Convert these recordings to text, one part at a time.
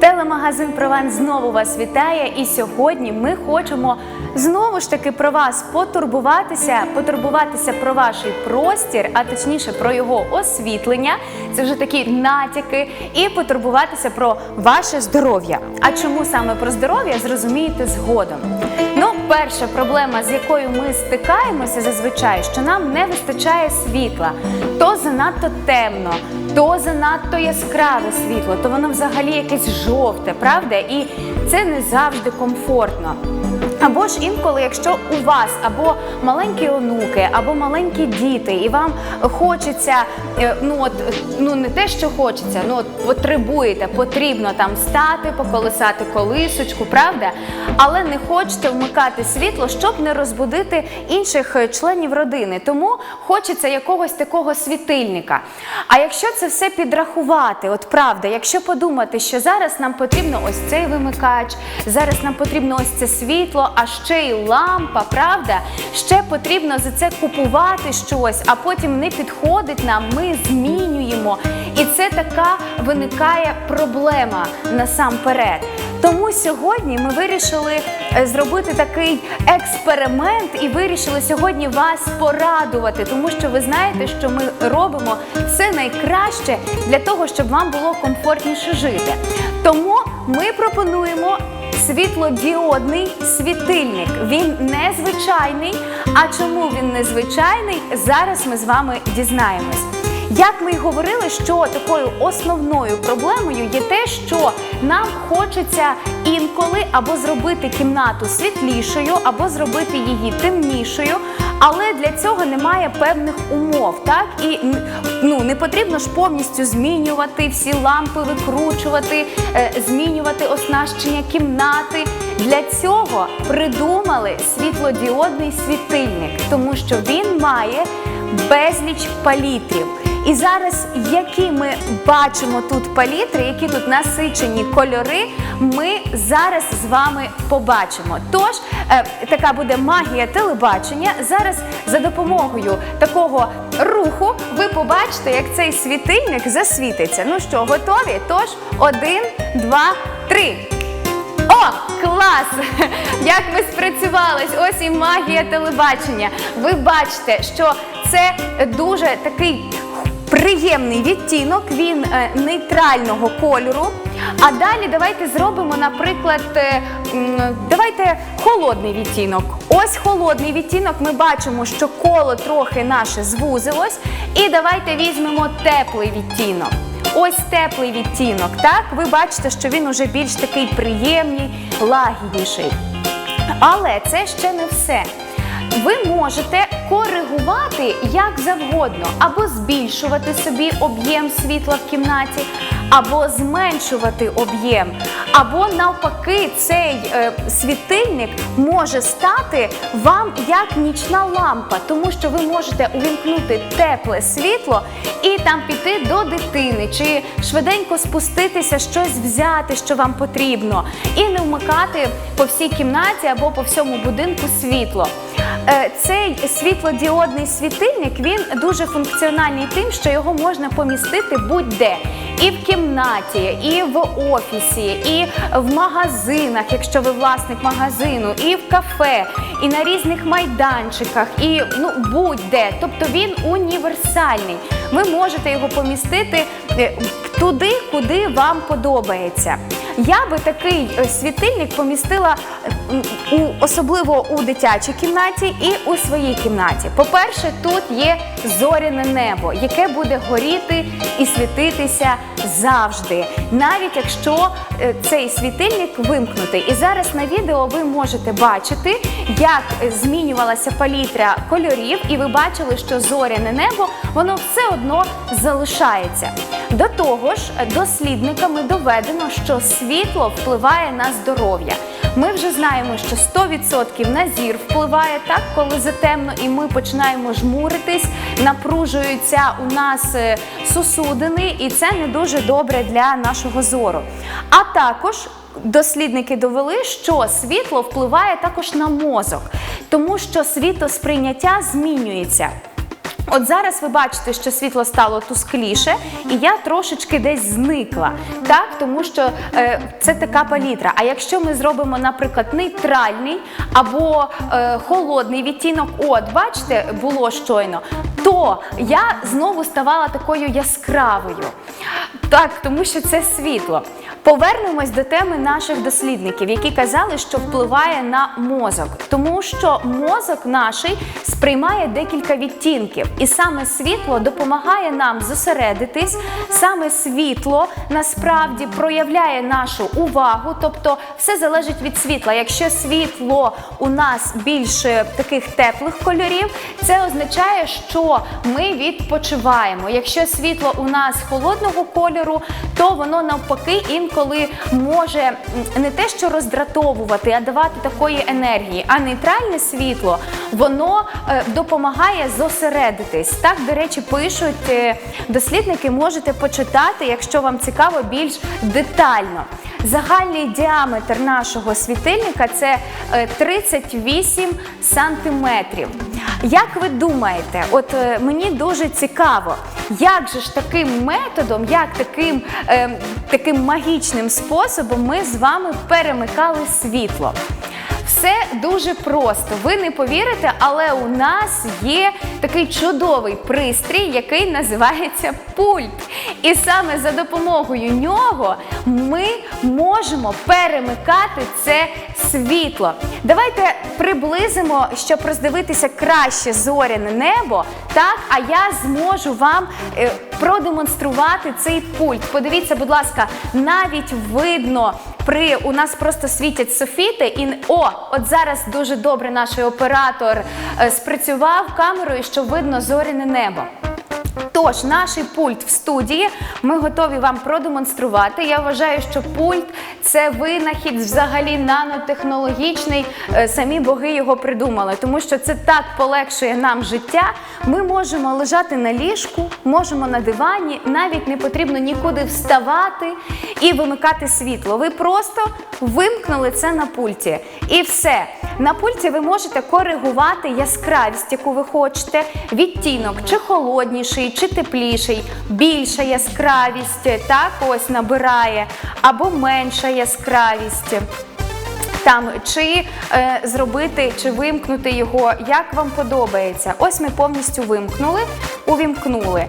Телемагазин Прован знову вас вітає, і сьогодні ми хочемо знову ж таки про вас потурбуватися, потурбуватися про ваш простір, а точніше про його освітлення. Це вже такі натяки, і потурбуватися про ваше здоров'я. А чому саме про здоров'я зрозумієте згодом. Ну, перша проблема, з якою ми стикаємося зазвичай, що нам не вистачає світла. То занадто темно, то занадто яскраве світло, то воно взагалі якесь жовте, правда? І це не завжди комфортно. Або ж інколи, якщо у вас або маленькі онуки, або маленькі діти, і вам хочеться, е, ну от ну не те, що хочеться, ну от потребуєте, потрібно там стати, поколисати колисочку, правда? Але не хочете вмикати світло, щоб не розбудити інших е, членів родини. Тому хочеться якогось такого світильника. А якщо це все підрахувати, от правда, якщо подумати, що зараз нам потрібно ось цей вимикач, зараз нам потрібно ось це світло, а ще й лампа, правда? Ще потрібно за це купувати щось, а потім не підходить нам, ми змінюємо. І це така виникає проблема насамперед. Тому сьогодні ми вирішили е, зробити такий експеримент і вирішили сьогодні вас порадувати, тому що ви знаєте, що ми робимо все найкраще для того, щоб вам було комфортніше жити. Тому ми пропонуємо світлодіодний світильник. Він незвичайний. А чому він незвичайний? Зараз ми з вами дізнаємось. Як ми й говорили, що такою основною проблемою є те, що нам хочеться інколи або зробити кімнату світлішою, або зробити її темнішою, але для цього немає певних умов. Так і ну не потрібно ж повністю змінювати всі лампи, викручувати, е, змінювати оснащення кімнати. Для цього придумали світлодіодний світильник, тому що він має безліч палітрів. І зараз, які ми бачимо тут палітри, які тут насичені кольори, ми зараз з вами побачимо. Тож е, така буде магія телебачення. Зараз за допомогою такого руху ви побачите, як цей світильник засвітиться. Ну що, готові? Тож один, два, три. О, клас! Як ми спрацювались! Ось і магія телебачення. Ви бачите, що це дуже такий приємний відтінок, він е, нейтрального кольору. А далі давайте зробимо, наприклад, е, давайте холодний відтінок. Ось холодний відтінок. Ми бачимо, що коло трохи наше звузилось. І давайте візьмемо теплий відтінок. Ось теплий відтінок, так? Ви бачите, що він уже більш такий приємний, лагідніший. Але це ще не все. Ви можете коригувати як завгодно, або збільшувати собі об'єм світла в кімнаті, або зменшувати об'єм, або навпаки, цей е, світильник може стати вам як нічна лампа, тому що ви можете увімкнути тепле світло і там піти до дитини, чи швиденько спуститися, щось взяти, що вам потрібно, і не вмикати по всій кімнаті або по всьому будинку світло. Е, Цей світлодіодний світильник він дуже функціональний тим, що його можна помістити будь-де. І в кімнаті, і в офісі, і в магазинах, якщо ви власник магазину, і в кафе, і на різних майданчиках, і ну будь-де. Тобто він універсальний. Ви можете його помістити е, туди, куди вам подобається. Я би такий е, світильник помістила у особливо у дитячій кімнаті і у своїй кімнаті. По-перше, тут є зоряне небо, яке буде горіти і світитися завжди, навіть якщо е, цей світильник вимкнутий. І зараз на відео ви можете бачити, як е, змінювалася палітра кольорів, і ви бачили, що зоряне небо воно все одно залишається. До того ж, дослідниками доведено, що світло впливає на здоров'я. Ми вже знаємо, що 100% на зір впливає так, коли затемно, і ми починаємо жмуритись, напружуються у нас е, сусудини, і це не дуже добре для нашого зору. А також дослідники довели, що світло впливає також на мозок, тому що світосприйняття змінюється. От зараз ви бачите, що світло стало тускліше, і я трошечки десь зникла, так тому що е, це така палітра. А якщо ми зробимо, наприклад, нейтральний або е, холодний відтінок, от бачите, було щойно, то я знову ставала такою яскравою. Так, тому що це світло. Повернемось до теми наших дослідників, які казали, що впливає на мозок, тому що мозок наш сприймає декілька відтінків, і саме світло допомагає нам зосередитись. Саме світло насправді проявляє нашу увагу, тобто все залежить від світла. Якщо світло у нас більше таких теплих кольорів, це означає, що ми відпочиваємо. Якщо світло у нас холодного кольору, то воно навпаки інколи може не те, що роздратовувати, а давати такої енергії. А нейтральне світло воно е, допомагає зосередитись. Так, до речі, пишуть е, дослідники, можете почитати, якщо вам цікаво, більш детально. Загальний діаметр нашого світильника це е, 38 сантиметрів. Як ви думаєте, от е, мені дуже цікаво, як же ж таким методом, як таким, е, таким магічним способом ми з вами перемикали світло? Все дуже просто. Ви не повірите, але у нас є такий чудовий пристрій, який називається пульт. І саме за допомогою нього ми можемо перемикати це світло. Давайте приблизимо, щоб роздивитися краще зоряне небо. Так, а я зможу вам е, продемонструвати цей пульт. Подивіться, будь ласка, навіть видно при у нас просто світять софіти, і о, от зараз дуже добре наш оператор е, спрацював камерою, що видно зоряне небо. Тож, наш пульт в студії ми готові вам продемонструвати. Я вважаю, що пульт це винахід взагалі нанотехнологічний. Е, Самі боги його придумали, тому що це так полегшує нам життя. Ми можемо лежати на ліжку, можемо на дивані, навіть не потрібно нікуди вставати і вимикати світло. Ви просто вимкнули це на пульті. І все. На пульті ви можете коригувати яскравість, яку ви хочете, відтінок, чи холодніший, чи тепліший, більша яскравість, так ось набирає, або менша яскравість. Там чи е, зробити, чи вимкнути його, як вам подобається. Ось ми повністю вимкнули, увімкнули.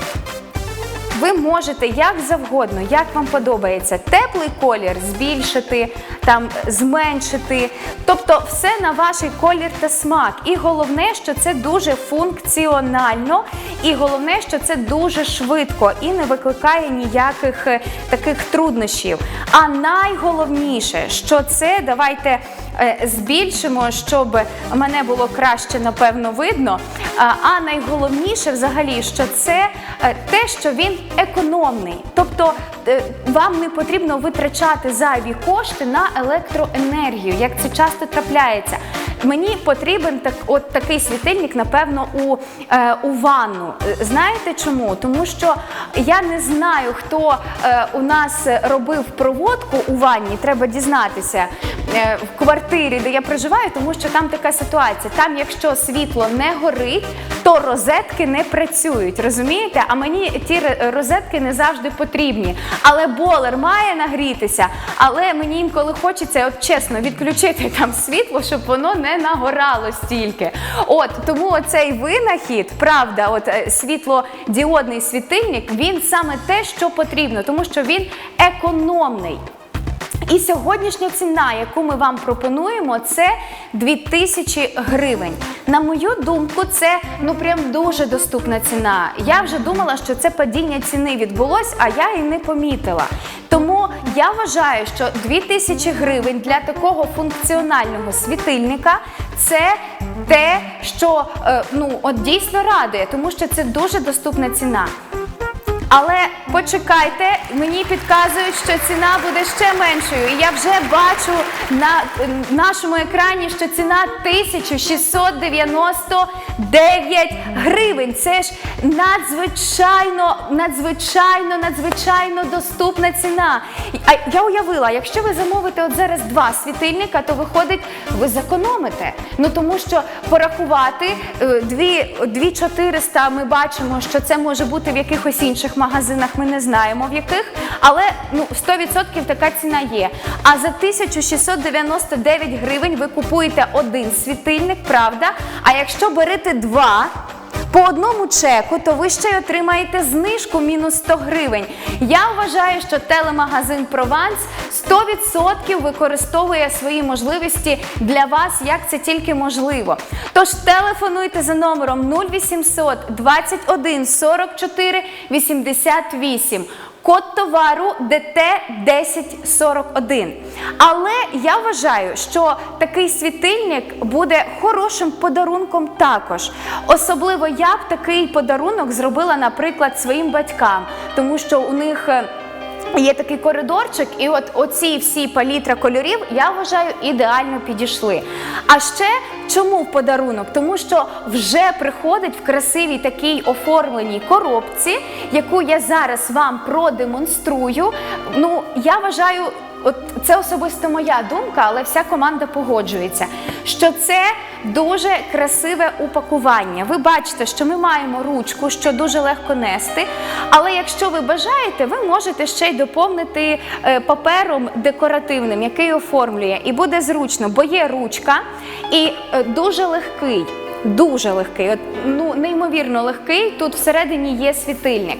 Ви можете як завгодно, як вам подобається, теплий колір збільшити, там зменшити. Тобто все на ваш колір та смак. І головне, що це дуже функціонально, і головне, що це дуже швидко і не викликає ніяких е, таких труднощів. А найголовніше, що це давайте е, збільшимо, щоб мене було краще, напевно, видно. А, найголовніше, взагалі, що це е, те, що він економний. Тобто вам не потрібно витрачати зайві кошти на електроенергію, як це часто трапляється. Мені потрібен так, от такий світильник, напевно, у, е, у ванну. Е, Знаєте чому? Тому що я не знаю, хто е, у нас робив проводку у ванні. Треба дізнатися е, в квартирі, де я проживаю, тому що там така ситуація. Там, якщо світло не горить, то розетки не працюють. Розумієте? А мені ті розетки не завжди потрібні. Але болер має нагрітися. Але мені інколи хочеться, от чесно, відключити там світло, щоб воно не нагорало стільки. От тому оцей винахід, правда, от е, світлодіодний світильник, він саме те, що потрібно, тому що він економний. І сьогоднішня ціна, яку ми вам пропонуємо, це 2000 гривень. На мою думку, це ну прям дуже доступна ціна. Я вже думала, що це падіння ціни відбулось, а я і не помітила. Тому я вважаю, що 2000 гривень для такого функціонального світильника це те, що е, ну от дійсно радує, тому що це дуже доступна ціна. Але почекайте, мені підказують, що ціна буде ще меншою. І я вже бачу на е, нашому екрані, що ціна 1699 гривень. Це ж надзвичайно, надзвичайно, надзвичайно доступна ціна. Я уявила, якщо ви замовите от зараз два світильника, то виходить, ви зекономите. Ну тому що порахувати е, дві, дві 400 ми бачимо, що це може бути в якихось інших магазинах, ми не знаємо в яких, але ну 100% така ціна є. А за 1699 гривень ви купуєте один світильник, правда? А якщо берете два. По одному чеку, то ви ще й отримаєте знижку мінус 100 гривень. Я вважаю, що телемагазин Прованс 100% використовує свої можливості для вас, як це тільки можливо. Тож телефонуйте за номером 0800 21 44 88. Код товару ДТ 1041. Але я вважаю, що такий світильник буде хорошим подарунком також. Особливо я б такий подарунок зробила, наприклад, своїм батькам, тому що у них. Є такий коридорчик, і от оці всі палітра кольорів, я вважаю, ідеально підійшли. А ще чому в подарунок? Тому що вже приходить в красивій такій оформленій коробці, яку я зараз вам продемонструю. Ну, я вважаю. От це особисто моя думка, але вся команда погоджується, що це дуже красиве упакування. Ви бачите, що ми маємо ручку, що дуже легко нести. Але якщо ви бажаєте, ви можете ще й доповнити е, папером декоративним, який оформлює, і буде зручно, бо є ручка і е, дуже легкий. Дуже легкий, от, ну неймовірно легкий. Тут всередині є світильник.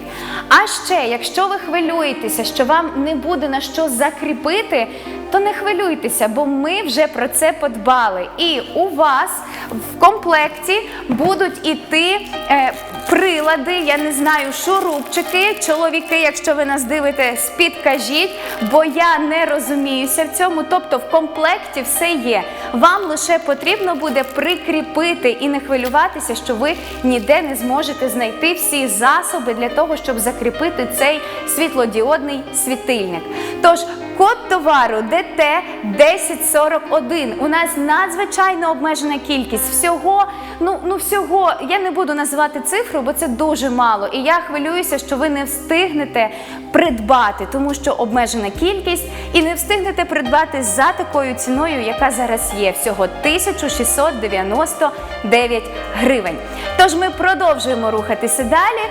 А ще, якщо ви хвилюєтеся, що вам не буде на що закріпити, то не хвилюйтеся, бо ми вже про це подбали. І у вас в комплекті будуть іти е, прилади, я не знаю, шурупчики, чоловіки, якщо ви нас дивитесь, підкажіть, бо я не розуміюся в цьому. Тобто в комплекті все є. Вам лише потрібно буде прикріпити і не хвилюватися, що ви ніде не зможете знайти всі засоби для того, щоб закріпити цей світлодіодний світильник. Тож Код товару ДТ 1041. У нас надзвичайно обмежена кількість. Всього, ну, ну всього, я не буду називати цифру, бо це дуже мало. І я хвилююся, що ви не встигнете придбати, тому що обмежена кількість, і не встигнете придбати за такою ціною, яка зараз є. Всього 1699 гривень. Тож ми продовжуємо рухатися далі,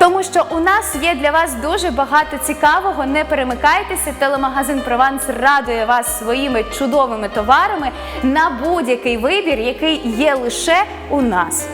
тому що у нас є для вас дуже багато цікавого. Не перемикайтеся. Телемагазин Прованс радує вас своїми чудовими товарами на будь-який вибір, який є лише у нас.